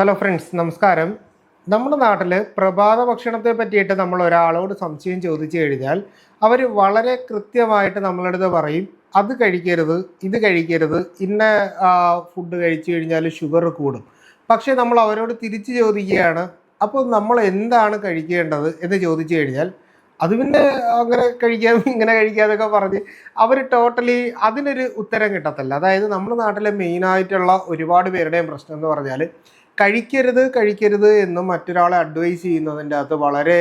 Hello friends നമസ്കാരം. നമ്മുടെ നാട്ടിൽ പ്രഭാത ഭക്ഷണത്തെ പറ്റിയിട്ട് നമ്മൾ ഒരാളോട് സംശയം ചോദിച്ചു കഴിഞ്ഞാൽ അവർ വളരെ കൃത്യമായിട്ട് നമ്മളടുത്ത് പറയും അത് കഴിക്കരുത് ഇത് കഴിക്കരുത് ഇന്ന ഫുഡ് കഴിച്ചു കഴിഞ്ഞാൽ ഷുഗർ കൂടും. പക്ഷേ നമ്മൾ അവരോട് തിരിച്ചു ചോദിക്കുകയാണ് അപ്പോൾ നമ്മൾ എന്താണ് കഴിക്കേണ്ടത്? എന്ന് ചോദിച്ചു കഴിഞ്ഞാൽ അത് പിന്നെ അങ്ങനെ കഴിക്കാം ഇങ്ങനെ കഴിക്കാതൊക്കെ പറഞ്ഞ് അവർ ടോട്ടലി അതിനൊരു ഉത്തരം കിട്ടത്തില്ല. അതായത് നമ്മുടെ നാട്ടിലെ മെയിനായിട്ടുള്ള ഒരുപാട് പേരുടെയും പ്രശ്നം എന്ന് പറഞ്ഞാൽ കഴിക്കരുത് കഴിക്കരുത് എന്നും മറ്റൊരാളെ അഡ്വൈസ് ചെയ്യുന്നതിന്റെ അകത്ത് വളരെ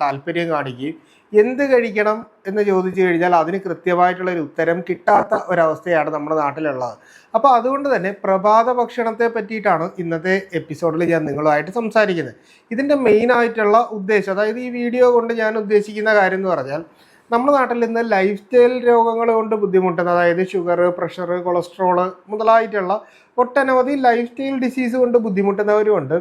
താല്പര്യം കാണിക്കുകയും എന്ത് കഴിക്കണം എന്ന് ചോദിച്ചു കഴിഞ്ഞാൽ അതിന് കൃത്യമായിട്ടുള്ള ഒരു ഉത്തരം കിട്ടാത്ത ഒരവസ്ഥയാണ് നമ്മുടെ നാട്ടിലുള്ളത്. അപ്പോൾ അതുകൊണ്ട് തന്നെ പ്രഭാത ഭക്ഷണത്തെ പറ്റിയിട്ടാണ് ഇന്നത്തെ എപ്പിസോഡിൽ ഞാൻ നിങ്ങളുമായിട്ട് സംസാരിക്കുന്നത്. ഇതിന്റെ മെയിനായിട്ടുള്ള ഉദ്ദേശം അതായത് ഈ വീഡിയോ കൊണ്ട് ഞാൻ ഉദ്ദേശിക്കുന്ന കാര്യം എന്ന് പറഞ്ഞാൽ നമ്മുടെ നാട്ടിൽ ഇന്ന് ലൈഫ് സ്റ്റൈൽ രോഗങ്ങൾ കൊണ്ട് ബുദ്ധിമുട്ടുന്ന അതായത് ഷുഗർ പ്രഷർ കൊളസ്ട്രോൾ മുതലായിട്ടുള്ള ഒട്ടനവധി ലൈഫ് സ്റ്റൈൽ ഡിസീസ് കൊണ്ട് ബുദ്ധിമുട്ടുന്നവരുമുണ്ട്.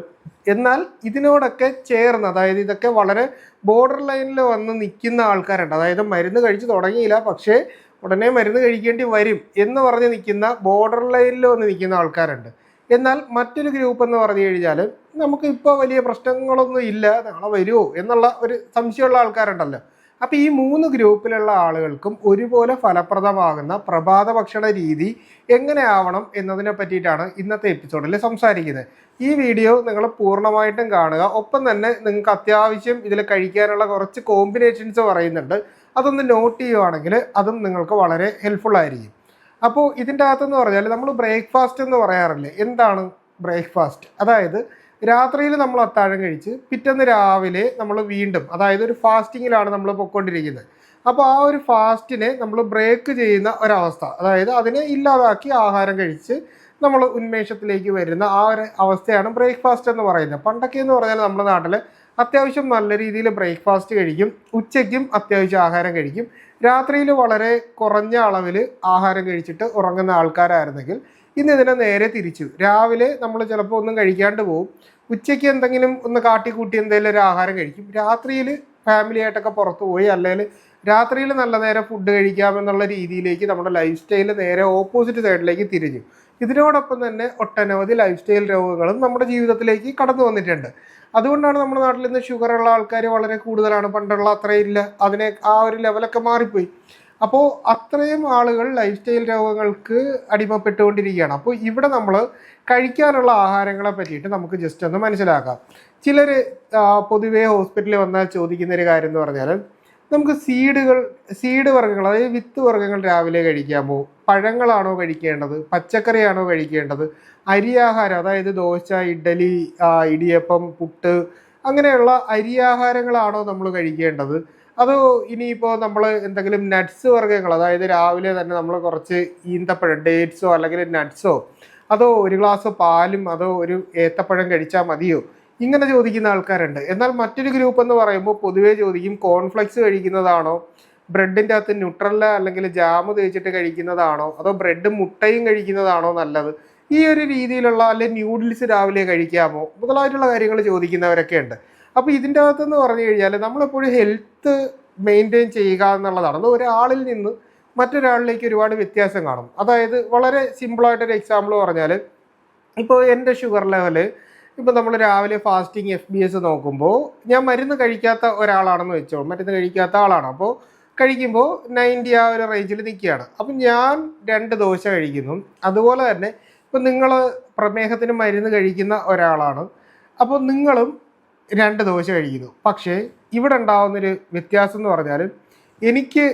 എന്നാൽ ഇതിനോടൊക്കെ ചേർന്ന് അതായത് ഇതൊക്കെ വളരെ ബോർഡർ ലൈനിൽ വന്ന് നിൽക്കുന്ന ആൾക്കാരുണ്ട്. അതായത് മരുന്ന് കഴിച്ച് തുടങ്ങിയില്ല പക്ഷേ ഉടനെ മരുന്ന് കഴിക്കേണ്ടി വരും എന്ന് പറഞ്ഞ് നിൽക്കുന്ന ബോർഡർ ലൈനിൽ വന്ന് നിൽക്കുന്ന ആൾക്കാരുണ്ട്. എന്നാൽ മറ്റൊരു ഗ്രൂപ്പ് എന്ന് പറഞ്ഞു കഴിഞ്ഞാൽ നമുക്ക് ഇപ്പോൾ വലിയ പ്രശ്നങ്ങളൊന്നും ഇല്ല നാളെ വരുമോ എന്നുള്ള ഒരു സംശയമുള്ള ആൾക്കാരുണ്ടല്ലോ. അപ്പോൾ ഈ മൂന്ന് ഗ്രൂപ്പിലുള്ള ആളുകൾക്കും ഒരുപോലെ ഫലപ്രദമാകുന്ന പ്രഭാത ഭക്ഷണ രീതി എങ്ങനെയാവണം എന്നതിനെ പറ്റിയിട്ടാണ് ഇന്നത്തെ എപ്പിസോഡിൽ സംസാരിക്കുന്നത്. ഈ വീഡിയോ നിങ്ങൾ പൂർണമായിട്ടും കാണുക. ഒപ്പം തന്നെ നിങ്ങൾക്ക് അത്യാവശ്യം ഇതിൽ കഴിക്കാനുള്ള കുറച്ച് കോമ്പിനേഷൻസ് പറയുന്നുണ്ട്. അതൊന്ന് നോട്ട് ചെയ്യുവാണെങ്കിൽ അതും നിങ്ങൾക്ക് വളരെ ഹെൽപ്ഫുൾ ആയിരിക്കും. അപ്പോൾ ഇതിന്റെ അകത്തെന്ന് പറഞ്ഞാൽ നമ്മൾ ബ്രേക്ക്ഫാസ്റ്റ് എന്ന് പറയാറില്ലേ? എന്താണ് ബ്രേക്ക്ഫാസ്റ്റ് അതായത് രാത്രിയിൽ നമ്മൾ അത്താഴം കഴിച്ച് പിറ്റേന്ന് രാവിലെ നമ്മൾ വീണ്ടും അതായത് ഒരു ഫാസ്റ്റിങ്ങിലാണ് നമ്മൾ പൊയ്ക്കൊണ്ടിരിക്കുന്നത്. അപ്പോൾ ആ ഒരു ഫാസ്റ്റിനെ നമ്മൾ ബ്രേക്ക് ചെയ്യുന്ന ഒരവസ്ഥ അതായത് അതിനെ ഇല്ലാതാക്കി ആഹാരം കഴിച്ച് നമ്മൾ ഉന്മേഷത്തിലേക്ക് വരുന്ന ആ ഒരു അവസ്ഥയാണ് ബ്രേക്ക്ഫാസ്റ്റ് എന്ന് പറയുന്നത്. പണ്ടൊക്കെ എന്ന് പറഞ്ഞാൽ നമ്മുടെ നാട്ടിൽ അത്യാവശ്യം നല്ല രീതിയിൽ ബ്രേക്ക്ഫാസ്റ്റ് കഴിക്കും ഉച്ചയ്ക്കും അത്യാവശ്യം ആഹാരം കഴിക്കും. രാത്രിയിൽ വളരെ കുറഞ്ഞ അളവിൽ ആഹാരം കഴിച്ചിട്ട് ഉറങ്ങുന്ന ആൾക്കാരായിരുന്നെങ്കിൽ ഇന്ന് ഇതിനെ നേരെ തിരിച്ചു. രാവിലെ നമ്മൾ ചിലപ്പോൾ ഒന്നും കഴിക്കാണ്ട് പോകും ഉച്ചയ്ക്ക് എന്തെങ്കിലും ഒന്ന് കാട്ടിക്കൂട്ടി എന്തെങ്കിലും ഒരു ആഹാരം കഴിക്കും. രാത്രിയിൽ ഫാമിലി ആയിട്ടൊക്കെ പുറത്ത് പോയി അല്ലെങ്കിൽ രാത്രിയിൽ നല്ല നേരം ഫുഡ് കഴിക്കാമെന്നുള്ള രീതിയിലേക്ക് നമ്മുടെ ലൈഫ് സ്റ്റൈൽ നേരെ ഓപ്പോസിറ്റ് സൈഡിലേക്ക് തിരിഞ്ഞു. ഇതിനോടൊപ്പം തന്നെ ഒട്ടനവധി ലൈഫ് സ്റ്റൈൽ രോഗങ്ങളും നമ്മുടെ ജീവിതത്തിലേക്ക് കടന്നു വന്നിട്ടുണ്ട്. അതുകൊണ്ടാണ് നമ്മുടെ നാട്ടിൽ ഇന്ന് ഷുഗറുള്ള ആൾക്കാർ വളരെ കൂടുതലാണ്. പണ്ടുള്ള അത്രയില്ല അതിനെ ആ ഒരു ലെവലൊക്കെ മാറിപ്പോയി. അപ്പോൾ അത്രയും ആളുകൾ ലൈഫ് സ്റ്റൈൽ രോഗങ്ങൾക്ക് അടിമപ്പെട്ടുകൊണ്ടിരിക്കുകയാണ്. അപ്പോൾ ഇവിടെ നമ്മൾ കഴിക്കാനുള്ള ആഹാരങ്ങളെ പറ്റിയിട്ട് നമുക്ക് ജസ്റ്റ് ഒന്ന് മനസ്സിലാക്കാം. ചിലർ പൊതുവേ ഹോസ്പിറ്റലിൽ വന്നാൽ ചോദിക്കുന്ന ഒരു കാര്യം എന്ന് പറഞ്ഞാൽ നമുക്ക് സീഡുകൾ സീഡ് വർഗങ്ങൾ അതായത് വിത്ത് വർഗങ്ങൾ രാവിലെ കഴിക്കാമോ പഴങ്ങളാണോ കഴിക്കേണ്ടത്? പച്ചക്കറിയാണോ കഴിക്കേണ്ടത്? അരിയാഹാരം അതായത് ദോശ ഇഡ്ഡലി ഇടിയപ്പം പുട്ട് അങ്ങനെയുള്ള അരിയാഹാരങ്ങളാണോ നമ്മൾ കഴിക്കേണ്ടത്? അതോ ഇനിയിപ്പോൾ നമ്മൾ എന്തെങ്കിലും നട്ട്സ് വർഗങ്ങൾ അതായത് രാവിലെ തന്നെ നമ്മൾ കുറച്ച് ഈന്തപ്പഴം ഡേറ്റ്സോ അല്ലെങ്കിൽ നട്ട്സോ അതോ ഒരു ഗ്ലാസ് പാലും അതോ ഒരു ഏത്തപ്പഴം കഴിച്ചാൽ മതിയോ? ഇങ്ങനെ ചോദിക്കുന്ന ആൾക്കാരുണ്ട്. എന്നാൽ മറ്റൊരു ഗ്രൂപ്പ് എന്ന് പറയുമ്പോൾ പൊതുവേ ചോദിക്കും കോൺഫ്ലെക്സ് കഴിക്കുന്നതാണോ? ബ്രെഡിന്റെ അകത്ത് ന്യൂട്രല്ല അല്ലെങ്കിൽ ജാം തേച്ചിട്ട് കഴിക്കുന്നതാണോ? അതോ ബ്രെഡ് മുട്ടയും കഴിക്കുന്നതാണോ നല്ലത്? ഈ ഒരു രീതിയിലുള്ള അല്ലെങ്കിൽ ന്യൂഡിൽസ് രാവിലെ കഴിക്കാമോ? മുതലായിട്ടുള്ള കാര്യങ്ങൾ ചോദിക്കുന്നവരൊക്കെ ഉണ്ട് അപ്പോൾ ഇതിന്റെ അകത്തെന്ന് പറഞ്ഞു കഴിഞ്ഞാൽ നമ്മളെപ്പോഴും ഹെൽത്ത് മെയിന്റെയിൻ ചെയ്യുക എന്നുള്ളതാണ്. അത് ഒരാളിൽ നിന്ന് മറ്റൊരാളിലേക്ക് ഒരുപാട് വ്യത്യാസം കാണും. അതായത് വളരെ സിമ്പിളായിട്ടൊരു എക്സാമ്പിൾ പറഞ്ഞാൽ ഇപ്പോൾ എന്റെ ഷുഗർ ലെവൽ ഇപ്പോൾ നമ്മൾ രാവിലെ ഫാസ്റ്റിംഗ് എഫ് ബി എസ് നോക്കുമ്പോൾ ഞാൻ മരുന്ന് കഴിക്കാത്ത ഒരാളാണെന്ന് വെച്ചോ മരുന്ന് കഴിക്കാത്ത ആളാണ്. അപ്പോൾ കഴിക്കുമ്പോൾ നയന്റി ആ ഒരു റേഞ്ചിൽ നിൽക്കുകയാണ്. അപ്പം ഞാൻ രണ്ട് ദോശ കഴിക്കുന്നു. അതുപോലെ തന്നെ ഇപ്പം നിങ്ങൾ പ്രമേഹത്തിന് മരുന്ന് കഴിക്കുന്ന ഒരാളാണ്. അപ്പോൾ നിങ്ങളും രണ്ട് ദോശ കഴിക്കുന്നു. പക്ഷേ ഇവിടെ ഉണ്ടാകുന്നൊരു വ്യത്യാസം എന്ന് പറഞ്ഞാൽ എനിക്ക്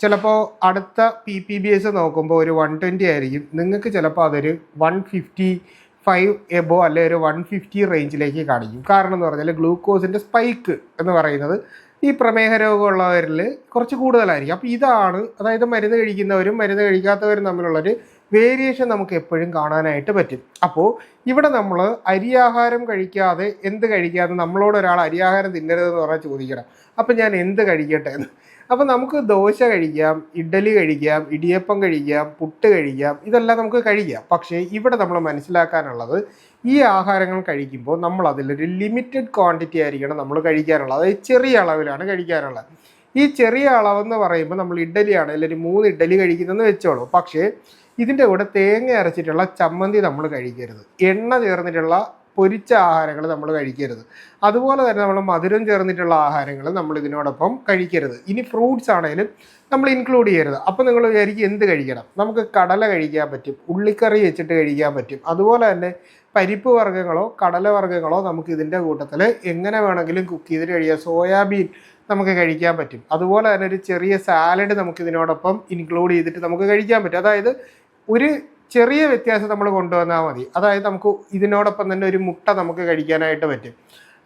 ചിലപ്പോൾ അടുത്ത പി പി ബി എസ് നോക്കുമ്പോൾ ഒരു വൺ ട്വന്റി ആയിരിക്കും. നിങ്ങൾക്ക് ചിലപ്പോൾ അതൊരു വൺ ഫിഫ്റ്റി ഫൈവ് എബോ അല്ലെ ഒരു വൺ ഫിഫ്റ്റി റേഞ്ചിലേക്ക് കാണിക്കും. കാരണം എന്ന് പറഞ്ഞാൽ ഗ്ലൂക്കോസിന്റെ സ്പൈക്ക് എന്ന് പറയുന്നത് ഈ പ്രമേഹ രോഗമുള്ളവരിൽ കുറച്ച് കൂടുതലായിരിക്കും. അപ്പോൾ ഇതാണ് അതായത് മരുന്ന് കഴിക്കുന്നവരും മരുന്ന് കഴിക്കാത്തവരും തമ്മിലുള്ളൊരു വേരിയേഷൻ നമുക്ക് എപ്പോഴും കാണാനായിട്ട് പറ്റും. അപ്പോൾ ഇവിടെ നമ്മൾ അരിയാഹാരം കഴിക്കാതെ എന്ത് കഴിക്കാതെ നമ്മളോട് ഒരാൾ അരിയാഹാരം തിന്നരുതെന്ന് പറഞ്ഞാൽ ചോദിക്കണം അപ്പം ഞാൻ എന്ത് കഴിക്കട്ടെ എന്ന്. അപ്പം നമുക്ക് ദോശ കഴിക്കാം ഇഡ്ഡലി കഴിക്കാം ഇടിയപ്പം കഴിക്കാം പുട്ട് കഴിക്കാം ഇതെല്ലാം നമുക്ക് കഴിക്കാം. പക്ഷേ ഇവിടെ നമ്മൾ മനസ്സിലാക്കാനുള്ളത് ഈ ആഹാരങ്ങൾ കഴിക്കുമ്പോൾ നമ്മൾ അതിലൊരു ലിമിറ്റഡ് ക്വാണ്ടിറ്റി ആയിരിക്കണം നമ്മൾ കഴിക്കാനുള്ളത്. അതായത് ചെറിയ അളവിലാണ് കഴിക്കാനുള്ളത്. ഈ ചെറിയ അളവെന്ന് പറയുമ്പോൾ നമ്മൾ ഇഡ്ഡലിയാണ് അല്ലെങ്കിൽ ഒരു മൂന്ന് ഇഡ്ഡലി കഴിക്കുന്നതെന്ന് വെച്ചോളൂ. പക്ഷേ ഇതിന്റെ കൂടെ തേങ്ങ അരച്ചിട്ടുള്ള ചമ്മന്തി നമ്മൾ കഴിക്കരുത്. എണ്ണ ചേർന്നിട്ടുള്ള പൊരിച്ച ആഹാരങ്ങൾ നമ്മൾ കഴിക്കരുത്. അതുപോലെ തന്നെ നമ്മൾ മധുരം ചേർന്നിട്ടുള്ള ആഹാരങ്ങൾ നമ്മൾ ഇതിനോടൊപ്പം കഴിക്കരുത്. ഇനി ഫ്രൂട്ട്സ് ആണെങ്കിലും നമ്മൾ ഇൻക്ലൂഡ് ചെയ്യരുത്. അപ്പോൾ നിങ്ങൾ വിചാരിക്കും എന്ത് കഴിക്കണം? നമുക്ക് കടല കഴിക്കാൻ പറ്റും ഉള്ളിക്കറി വെച്ചിട്ട് കഴിക്കാൻ പറ്റും. അതുപോലെ തന്നെ പരിപ്പ് വർഗങ്ങളോ കടല വർഗങ്ങളോ നമുക്ക് ഇതിന്റെ കൂട്ടത്തിൽ എങ്ങനെ വേണമെങ്കിലും കുക്ക് ചെയ്തിട്ട് കഴിയാം സോയാബീൻ നമുക്ക് കഴിക്കാൻ പറ്റും. അതുപോലെ തന്നെ ഒരു ചെറിയ സാലഡ് നമുക്ക് ഇതിനോടൊപ്പം ഇൻക്ലൂഡ് ചെയ്തിട്ട് നമുക്ക് കഴിക്കാൻ പറ്റും. അതായത് ഒരു ചെറിയ വ്യത്യാസം നമ്മൾ കൊണ്ടുവന്നാൽ മതി. അതായത് നമുക്ക് ഇതിനോടൊപ്പം തന്നെ ഒരു മുട്ട നമുക്ക് കഴിക്കാനായിട്ട് പറ്റും.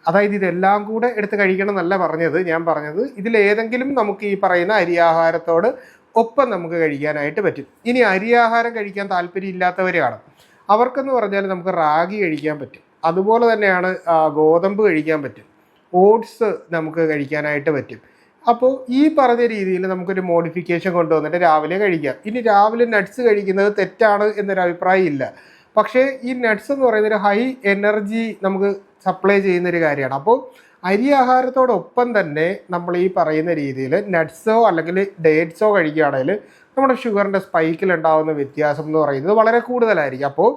അതായത് ഇതെല്ലാം കൂടെ എടുത്ത് കഴിക്കണം എന്നല്ല പറഞ്ഞത്. ഞാൻ പറഞ്ഞത് ഇതിലേതെങ്കിലും നമുക്ക് ഈ പറയുന്ന അരിയാഹാരത്തോട് ഒപ്പം നമുക്ക് കഴിക്കാനായിട്ട് പറ്റും. ഇനി അരിയാഹാരം കഴിക്കാൻ താല്പര്യം താല്പര്യമില്ലാത്തവരാണ് അവർക്കെന്ന് പറഞ്ഞാൽ നമുക്ക് റാഗി കഴിക്കാൻ പറ്റും. അതുപോലെ തന്നെയാണ് ഗോതമ്പ് കഴിക്കാൻ പറ്റും. ഓട്സ് നമുക്ക് കഴിക്കാനായിട്ട് പറ്റും. അപ്പോൾ ഈ പറഞ്ഞ രീതിയിൽ നമുക്കൊരു മോഡിഫിക്കേഷൻ കൊണ്ടുവന്നിട്ട് രാവിലെ കഴിക്കാം. ഇനി രാവിലെ നട്ട്സ് കഴിക്കുന്നത് തെറ്റാണ് എന്നൊരു അഭിപ്രായം ഇല്ല പക്ഷേ ഈ നട്ട്സ് എന്ന് പറയുന്ന ഒരു ഹൈ എനർജി നമുക്ക് സപ്ലൈ ചെയ്യുന്ന ഒരു കാര്യമാണ്. അപ്പോൾ അരി ആഹാരത്തോടൊപ്പം തന്നെ നമ്മൾ ഈ പറയുന്ന രീതിയിൽ നട്ട്സോ അല്ലെങ്കിൽ ഡേറ്റ്സോ കഴിക്കുകയാണെങ്കിൽ നമ്മുടെ ഷുഗറിന്റെ സ്പൈക്കിൽ ഉണ്ടാകുന്ന വ്യത്യാസം എന്ന് പറയുന്നത് വളരെ കൂടുതലായിരിക്കും. അപ്പോൾ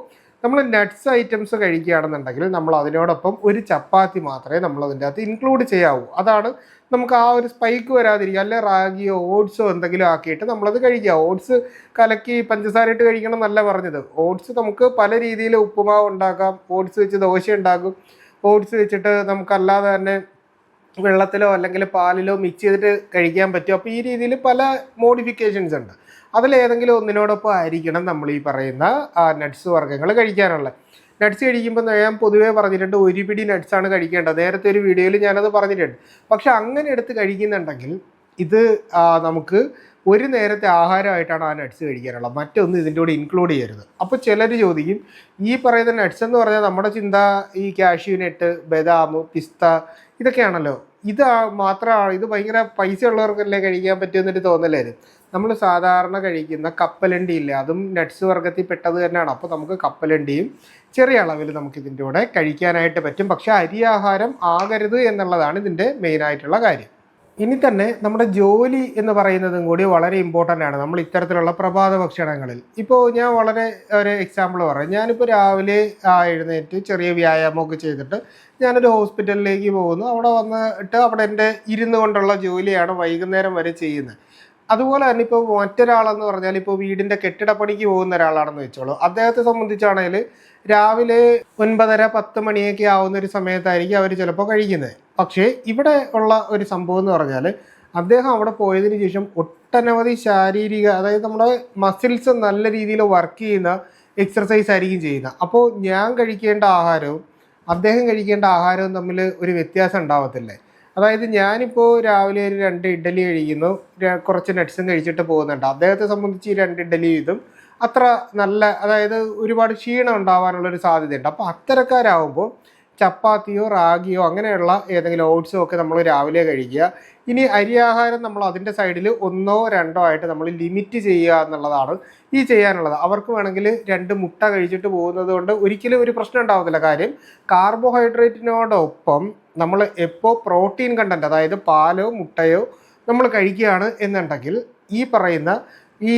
നമ്മൾ നട്ട്സ് ഐറ്റംസ് കഴിക്കുകയാണെന്നുണ്ടെങ്കിൽ നമ്മൾ അതിനോടൊപ്പം ഒരു ചപ്പാത്തി മാത്രമേ നമ്മൾ അതിന്റെ അകത്ത് ഇൻക്ലൂഡ് ചെയ്യാവൂ. അതാണ് നമുക്ക് ആ ഒരു സ്പൈക്ക് വരാതിരിക്കുക അല്ലെ റാഗിയോ ഓട്സോ എന്തെങ്കിലും ആക്കിയിട്ട് നമ്മളത് കഴിക്കുക. ഓട്സ് കലക്കി പഞ്ചസാര ഇട്ട് കഴിക്കണം എന്നല്ല പറഞ്ഞത്. ഓട്സ് നമുക്ക് പല രീതിയിൽ ഉപ്പുമാവ് ഉണ്ടാക്കാം. ഓട്സ് വെച്ച് ദോശ ഉണ്ടാക്കും. ഓട്സ് വെച്ചിട്ട് നമുക്കല്ലാതെ തന്നെ വെള്ളത്തിലോ അല്ലെങ്കിൽ പാലിലോ മിക്സ് ചെയ്തിട്ട് കഴിക്കാൻ പറ്റും. അപ്പോൾ ഈ രീതിയിൽ പല മോഡിഫിക്കേഷൻസ് ഉണ്ട്. അതിലേതെങ്കിലും ഒന്നിനോടൊപ്പം ആയിരിക്കണം നമ്മൾ ഈ പറയുന്ന നട്ട്സ് വർഗങ്ങൾ കഴിക്കാനുള്ളത്. നട്ട്സ് കഴിക്കുമ്പോൾ ഞാൻ പൊതുവേ പറഞ്ഞിട്ടുണ്ട് ഒരു പിടി നട്ട്സാണ് കഴിക്കേണ്ടത്. നേരത്തെ ഒരു വീഡിയോയിൽ ഞാനത് പറഞ്ഞിട്ടുണ്ട്. പക്ഷെ അങ്ങനെ എടുത്ത് കഴിക്കുന്നുണ്ടെങ്കിൽ ഇത് നമുക്ക് ഒരു നേരത്തെ ആഹാരമായിട്ടാണ് ആ നട്ട്സ് കഴിക്കാനുള്ളത്. മറ്റൊന്നും ഇതിന്റെ കൂടെ ഇൻക്ലൂഡ് ചെയ്യരുത്. അപ്പോൾ ചിലർ ചോദിക്കും ഈ പറയുന്ന നട്ട്സ് എന്ന് പറഞ്ഞാൽ നമ്മുടെ ചിന്ത ഈ കാഷ്യൂ നെറ്റ് ബദാം പിസ്ത ഇതൊക്കെയാണല്ലോ. ഇത് മാത്രമാണ് ഇത് ഭയങ്കര പൈസ ഉള്ളവർക്കല്ലേ കഴിക്കാൻ പറ്റുമെന്നൊരു തോന്നലായിരുന്നു നമ്മൾ സാധാരണ കഴിക്കുന്ന കപ്പലണ്ടി ഇല്ല അതും നട്ട്സ് വർഗത്തിൽ പെട്ടത് തന്നെയാണ്. അപ്പോൾ നമുക്ക് കപ്പലണ്ടിയും ചെറിയ അളവിൽ നമുക്ക് ഇതിന്റെ കൂടെ കഴിക്കാനായിട്ട് പറ്റും. പക്ഷേ അരി ആഹാരം ആകരുത് എന്നുള്ളതാണ് ഇതിന്റെ മെയിനായിട്ടുള്ള കാര്യം. ഇനി തന്നെ നമ്മുടെ ജോലി എന്ന് പറയുന്നതും കൂടി വളരെ ഇമ്പോർട്ടന്റ് ആണ്. നമ്മൾ ഇത്തരത്തിലുള്ള പ്രഭാത ഭക്ഷണങ്ങളിൽ. ഇപ്പോൾ ഞാൻ വളരെ ഒരു എക്സാമ്പിൾ പറയാം. ഞാനിപ്പോൾ രാവിലെ എഴുന്നേറ്റ് ചെറിയ വ്യായാമമൊക്കെ ചെയ്തിട്ട് ഞാനൊരു ഹോസ്പിറ്റലിലേക്ക് പോകുന്നു. അവിടെ വന്നിട്ട് അവിടെ എന്റെ ഇരുന്നു കൊണ്ടുള്ള ജോലിയാണ് വൈകുന്നേരം വരെ ചെയ്യുന്നത്. അതുപോലെ തന്നെ ഇപ്പോൾ മറ്റൊരാളെന്ന് പറഞ്ഞാൽ ഇപ്പോൾ വീടിന്റെ കെട്ടിടപ്പണിക്ക് പോകുന്ന ഒരാളാണെന്ന് വെച്ചോളൂ. അദ്ദേഹത്തെ സംബന്ധിച്ചാണെങ്കിൽ രാവിലെ ഒൻപതര പത്ത് മണിയൊക്കെ ആവുന്ന ഒരു സമയത്തായിരിക്കും അവർ ചിലപ്പോൾ കഴിക്കുന്നത് പക്ഷേ ഇവിടെ ഉള്ള ഒരു സംഭവം എന്ന് പറഞ്ഞാൽ അദ്ദേഹം അവിടെ പോയതിന് ശേഷം ഒട്ടനവധി ശാരീരിക അതായത് നമ്മുടെ മസിൽസ് നല്ല രീതിയിൽ വർക്ക് ചെയ്യുന്ന എക്സർസൈസ് ആയിരിക്കും ചെയ്യുന്നത് അപ്പോൾ ഞാൻ കഴിക്കേണ്ട ആഹാരവും അദ്ദേഹം കഴിക്കേണ്ട ആഹാരവും തമ്മിൽ ഒരു വ്യത്യാസം ഉണ്ടാവത്തില്ലേ? അതായത് ഞാനിപ്പോൾ രാവിലെ ഒരു രണ്ട് ഇഡ്ഡലി കഴിക്കുന്നു. കുറച്ച് നട്ട്സും കഴിച്ചിട്ട് പോകുന്നുണ്ട്. അദ്ദേഹത്തെ സംബന്ധിച്ച് ഈ രണ്ട് ഇഡ്ഡലി ഇതും അത്ര നല്ല അതായത് ഒരുപാട് ക്ഷീണം ഉണ്ടാവാനുള്ളൊരു സാധ്യതയുണ്ട്. അപ്പോൾ അത്തരക്കാരാകുമ്പോൾ ചപ്പാത്തിയോ റാഗിയോ അങ്ങനെയുള്ള ഏതെങ്കിലും ഓട്സോ ഒക്കെ നമ്മൾ രാവിലെ കഴിക്കുക. ഇനി അരിയാഹാരം നമ്മൾ അതിന്റെ സൈഡിൽ ഒന്നോ രണ്ടോ ആയിട്ട് നമ്മൾ ലിമിറ്റ് ചെയ്യുക എന്നുള്ളതാണ് ഈ ചെയ്യാനുള്ളത്. അവർക്ക് വേണമെങ്കിൽ രണ്ട് മുട്ട കഴിച്ചിട്ട് പോകുന്നത് കൊണ്ട് ഒരിക്കലും ഒരു പ്രശ്നം ഉണ്ടാവത്തില്ല. കാര്യം കാർബോഹൈഡ്രേറ്റിനോടൊപ്പം നമ്മൾ എപ്പോൾ പ്രോട്ടീൻ കണ്ടന്റ് അതായത് പാലോ മുട്ടയോ നമ്മൾ കഴിക്കുകയാണ് എന്നുണ്ടെങ്കിൽ ഈ പറയുന്ന ഈ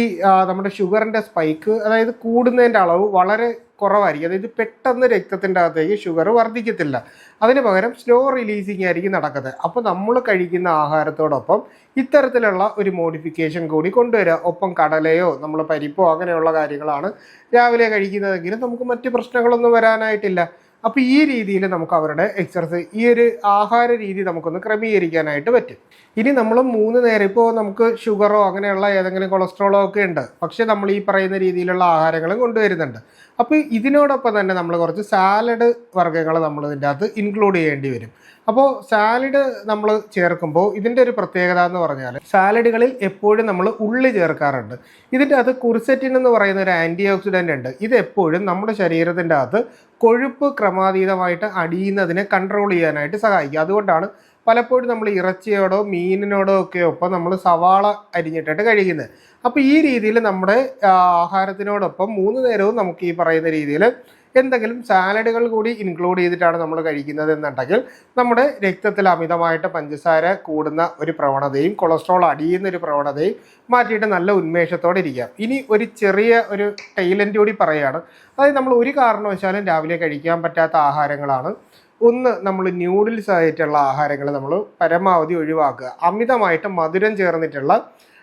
നമ്മുടെ ഷുഗറിന്റെ സ്പൈക്ക് അതായത് കൂടുന്നതിന്റെ അളവ് വളരെ കുറവായിരിക്കും. അതായത് പെട്ടെന്ന് രക്തത്തിന്റെ അകത്തേക്ക് ഷുഗർ വർദ്ധിക്കത്തില്ല. അതിന് പകരം സ്ലോ റിലീസിങ് ആയിരിക്കും നടക്കുന്നത്. അപ്പോൾ നമ്മൾ കഴിക്കുന്ന ആഹാരത്തോടൊപ്പം ഇത്തരത്തിലുള്ള ഒരു മോഡിഫിക്കേഷൻ കൂടി കൊണ്ടുവരിക ഒപ്പം കടലയോ നമ്മൾ പരിപ്പോ അങ്ങനെയുള്ള കാര്യങ്ങളാണ് രാവിലെ കഴിക്കുന്നതെങ്കിലും നമുക്ക് മറ്റ് പ്രശ്നങ്ങളൊന്നും വരാനായിട്ടില്ല. അപ്പോൾ ഈ രീതിയിൽ നമുക്ക് അവരുടെ എക്സർസൈസ് ഈ ഒരു ആഹാര രീതി നമുക്കൊന്ന് ക്രമീകരിക്കാനായിട്ട് പറ്റും. ഇനി നമ്മൾ മൂന്ന് നേരം ഇപ്പോൾ നമുക്ക് ഷുഗറോ അങ്ങനെയുള്ള ഏതെങ്കിലും കൊളസ്ട്രോളോ ഒക്കെ ഉണ്ട്. പക്ഷെ നമ്മൾ ഈ പറയുന്ന രീതിയിലുള്ള ആഹാരങ്ങളും കൊണ്ടുവരുന്നുണ്ട്. അപ്പോൾ ഇതിനോടൊപ്പം തന്നെ നമ്മൾ കുറച്ച് സാലഡ് വർഗങ്ങൾ നമ്മൾ ഇതിന്റെ അകത്ത് ഇൻക്ലൂഡ് ചെയ്യേണ്ടി വരും. അപ്പോൾ സാലഡ് നമ്മൾ ചേർക്കുമ്പോൾ ഇതിന്റെ ഒരു പ്രത്യേകത എന്ന് പറഞ്ഞാൽ സാലഡുകളിൽ എപ്പോഴും നമ്മൾ ഉള്ളി ചേർക്കാറുണ്ട്. ഇതിന്റെ അത് കുർസെറ്റിൻ എന്ന് പറയുന്ന ഒരു ആന്റി ഓക്സിഡന്റ് ഉണ്ട്. ഇത് എപ്പോഴും നമ്മുടെ ശരീരത്തിന്റെ അകത്ത് കൊഴുപ്പ് ക്രമാതീതമായിട്ട് അടിയുന്നതിനെ കൺട്രോൾ ചെയ്യാനായിട്ട് സഹായിക്കും. അതുകൊണ്ടാണ് പലപ്പോഴും നമ്മൾ ഇറച്ചിയോടോ മീനിനോടോ ഒക്കെ ഒപ്പം നമ്മൾ സവാള അരിഞ്ഞിട്ടിട്ട് കഴിക്കുന്നത് അപ്പോൾ ഈ രീതിയിൽ നമ്മുടെ ആഹാരത്തിനോടൊപ്പം മൂന്ന് നേരവും നമുക്ക് ഈ പറയുന്ന രീതിയിൽ എന്തെങ്കിലും സാലഡുകൾ കൂടി ഇൻക്ലൂഡ് ചെയ്തിട്ടാണ് നമ്മൾ കഴിക്കുന്നത് എന്നുണ്ടെങ്കിൽ നമ്മുടെ രക്തത്തിൽ അമിതമായിട്ട് പഞ്ചസാര കൂടുന്ന ഒരു പ്രവണതയും കൊളസ്ട്രോൾ അടിയുന്ന ഒരു പ്രവണതയും മാറ്റിയിട്ട് നല്ല ഉന്മേഷത്തോടെ ഇരിക്കാം ഇനി ഒരു ചെറിയ ഒരു ടൈലന്റ് കൂടി പറയുകയാണ്. അതായത് നമ്മൾ ഒരു കാരണവശാലും രാവിലെ കഴിക്കാൻ പറ്റാത്ത ആഹാരങ്ങളാണ്. ഒന്ന് നമ്മൾ ന്യൂഡിൽസ് ആയിട്ടുള്ള ആഹാരങ്ങൾ നമ്മൾ പരമാവധി ഒഴിവാക്കുക. അമിതമായിട്ട് മധുരം ചേർന്നിട്ടുള്ള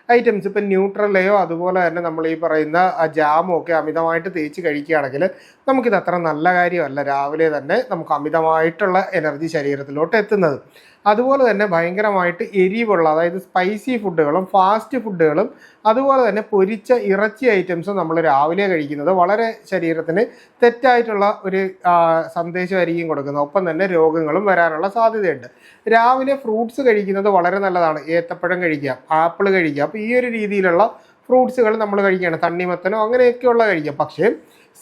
ഐറ്റംസ് ഇപ്പം ന്യൂട്രലയോ അതുപോലെ തന്നെ നമ്മൾ ഈ പറയുന്ന ജാമും ഒക്കെ അമിതമായിട്ട് തേച്ച് കഴിക്കുകയാണെങ്കിൽ നമുക്കിത് അത്ര നല്ല കാര്യമല്ല. രാവിലെ തന്നെ നമുക്ക് അമിതമായിട്ടുള്ള എനർജി ശരീരത്തിലോട്ട് എത്തുന്നത്. അതുപോലെ തന്നെ ഭയങ്കരമായിട്ട് എരിവുള്ള അതായത് സ്പൈസി ഫുഡുകളും ഫാസ്റ്റ് ഫുഡുകളും അതുപോലെ തന്നെ പൊരിച്ച ഇറച്ചി ഐറ്റംസും നമ്മൾ രാവിലെ കഴിക്കുന്നത് വളരെ ശരീരത്തിന് തെറ്റായിട്ടുള്ള ഒരു സന്ദേശമായിരിക്കും കൊടുക്കുന്നത്. ഒപ്പം തന്നെ രോഗങ്ങളും വരാനുള്ള സാധ്യതയുണ്ട്. രാവിലെ ഫ്രൂട്ട്സ് കഴിക്കുന്നത് വളരെ നല്ലതാണ്. ഏത്തപ്പഴം കഴിക്കാം ആപ്പിൾ കഴിക്കാം അപ്പോൾ ഈ ഒരു രീതിയിലുള്ള ഫ്രൂട്ട്സുകൾ നമ്മൾ കഴിക്കുകയാണ്. തണ്ണിമത്തനോ അങ്ങനെയൊക്കെയുള്ള കഴിക്കാം. പക്ഷേ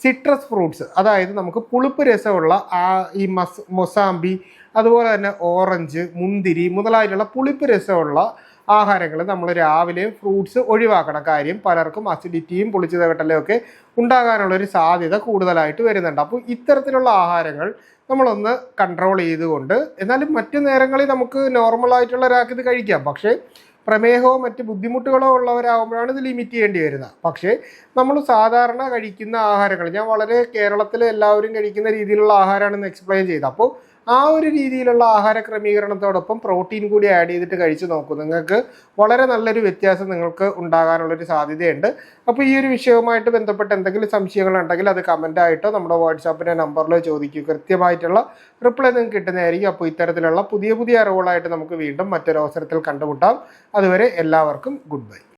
സിട്രസ് ഫ്രൂട്ട്സ് അതായത് നമുക്ക് പുളിപ്പ് രസമുള്ള ആ ഈ മസ് മൊസാമ്പി അതുപോലെ തന്നെ ഓറഞ്ച് മുന്തിരി മുതലായിട്ടുള്ള പുളിപ്പ് രസമുള്ള ആഹാരങ്ങൾ നമ്മൾ രാവിലെ ഫ്രൂട്ട്സ് ഒഴിവാക്കണം. കാര്യം പലർക്കും അസിഡിറ്റിയും പുളിച്ചു തകട്ടലും ഒക്കെ ഉണ്ടാകാനുള്ളൊരു സാധ്യത കൂടുതലായിട്ട് വരുന്നുണ്ട്. അപ്പോൾ ഇത്തരത്തിലുള്ള ആഹാരങ്ങൾ നമ്മളൊന്ന് കൺട്രോൾ ചെയ്തുകൊണ്ട് എന്നാലും മറ്റു നേരങ്ങളിൽ നമുക്ക് നോർമലായിട്ടുള്ള ഒരാൾക്ക് ഇത് കഴിക്കാം. പക്ഷേ പ്രമേഹമോ മറ്റ് ബുദ്ധിമുട്ടുകളോ ഉള്ളവരാകുമ്പോഴാണ് ഇത് ലിമിറ്റ് ചെയ്യേണ്ടി വരുന്നത്. പക്ഷേ നമ്മൾ സാധാരണ കഴിക്കുന്ന ആഹാരങ്ങൾ ഞാൻ വളരെ കേരളത്തിലെ എല്ലാവരും കഴിക്കുന്ന രീതിയിലുള്ള ആഹാരമാണെന്ന് എക്സ്പ്ലെയിൻ ചെയ്തത് അപ്പോൾ ആ ഒരു രീതിയിലുള്ള ആഹാര ക്രമീകരണത്തോടൊപ്പം പ്രോട്ടീൻ കൂടി ആഡ് ചെയ്തിട്ട് കഴിച്ചു നോക്കൂ. നിങ്ങൾക്ക് വളരെ നല്ലൊരു വ്യത്യാസം നിങ്ങൾക്ക് ഉണ്ടാകാനുള്ളൊരു സാധ്യതയുണ്ട്. അപ്പോൾ ഈ ഒരു വിഷയവുമായിട്ട് ബന്ധപ്പെട്ട് എന്തെങ്കിലും സംശയങ്ങളുണ്ടെങ്കിൽ അത് കമന്റായിട്ടോ നമ്മുടെ വാട്സാപ്പിന്റെ നമ്പറിലോ ചോദിക്കൂ. കൃത്യമായിട്ടുള്ള റിപ്ലൈ നിങ്ങൾക്ക് കിട്ടുന്നതായിരിക്കും. അപ്പോൾ ഇത്തരത്തിലുള്ള പുതിയ പുതിയ അറിവുകളായിട്ട് നമുക്ക് വീണ്ടും മറ്റൊരു അവസരത്തിൽ കണ്ടുമുട്ടാം. അതുവരെ എല്ലാവർക്കും ഗുഡ് ബൈ